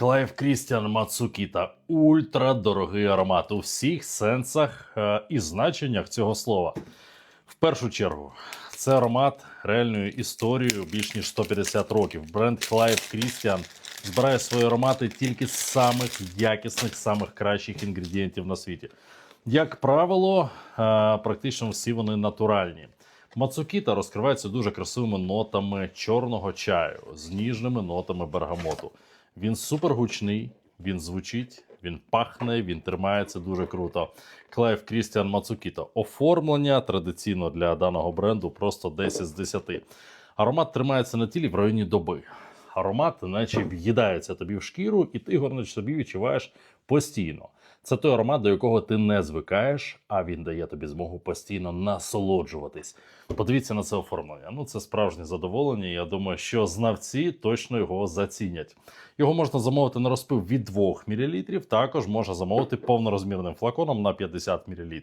Клайв Крістіан Мацукіта ультрадорогий аромат у всіх сенсах е, і значеннях цього слова. В першу чергу, це аромат реальною історією більш ніж 150 років. Бренд Клайв Крістіан збирає свої аромати тільки з самих якісних, самих кращих інгредієнтів на світі. Як правило, е, практично всі вони натуральні. Мацукіта розкривається дуже красивими нотами чорного чаю з ніжними нотами бергамоту. Він супергучний, він звучить, він пахне, він тримається дуже круто. Клайв Крістіан Мацукіта. Оформлення традиційно для даного бренду просто 10 з 10. Аромат тримається на тілі в районі доби. Аромат, наче в'їдається тобі в шкіру, і ти його собі відчуваєш постійно. Це той аромат, до якого ти не звикаєш, а він дає тобі змогу постійно насолоджуватись. Подивіться на це оформлення. Ну, це справжнє задоволення. Я думаю, що знавці точно його зацінять. Його можна замовити на розпив від 2 мл, також можна замовити повнорозмірним флаконом на 50 мл.